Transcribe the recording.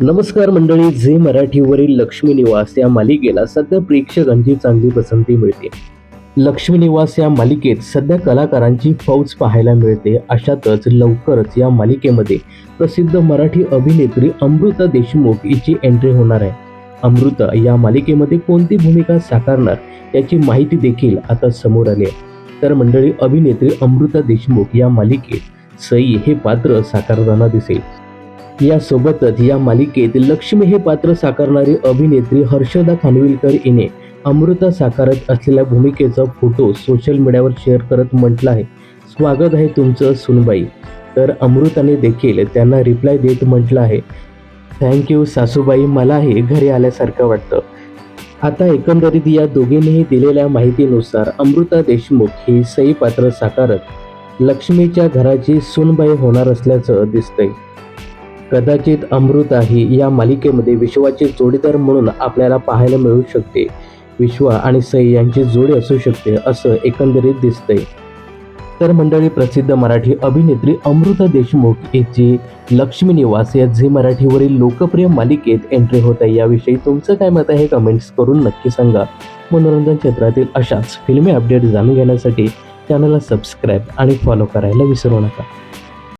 नमस्कार मंडळी झे मराठीवरील लक्ष्मी निवास या मालिकेला सध्या प्रेक्षकांची चांगली पसंती मिळते. लक्ष्मी निवास या मालिकेत सध्या कलाकारांची फौज पाहायला मिळते अशातच लवकरच या मालिकेमध्ये प्रसिद्ध मराठी अभिनेत्री अमृता देशमुख हिची एंट्री होणार आहे. अमृता या मालिकेमध्ये कोणती भूमिका साकारणार याची माहिती देखील आता समोर आली आहे. तर मंडळी अभिनेत्री अमृता देशमुख या मालिकेत सई हे पात्र साकारताना दिसेल. यासोबतच या मालिकेत लक्ष्मी हे पात्र साकारणारी अभिनेत्री हर्षदा खानविलकर हिने अमृता साकारत असलेल्या भूमिकेचा फोटो सोशल मीडियावर शेअर करत म्हटलं आहे. स्वागत आहे तुमचं सुनबाई. तर अमृताने देखील त्यांना रिप्लाय देत म्हटलं आहे. थँक्यू सासूबाई. मलाही घरी आल्यासारखं वाटतं. आता एकंदरीत या दोघींनीही दिलेल्या माहितीनुसार अमृता देशमुख ही सई पात्र साकारत लक्ष्मीच्या घराची सुनबाई होणार असल्याचं दिसतंय. कदाचित अमृताही या मालिकेमध्ये विश्वाचे जोडीदार म्हणून आपल्याला पाहायला मिळू शकते. विश्वा आणि सई यांची जोडी असू शकते असं एकंदरीत दिसतंय. तर मंडळी प्रसिद्ध मराठी अभिनेत्री अमृता देशमुख हिची लक्ष्मी निवास या झी मराठीवरील लोकप्रिय मालिकेत एंट्री होत आहे. याविषयी तुमचं काय मत आहे? कमेंट्स करून नक्की सांगा. मनोरंजन क्षेत्रातील अशाच फिल्मी अपडेट जाणून घेण्यासाठी चॅनलला सबस्क्राईब आणि फॉलो करायला विसरू नका.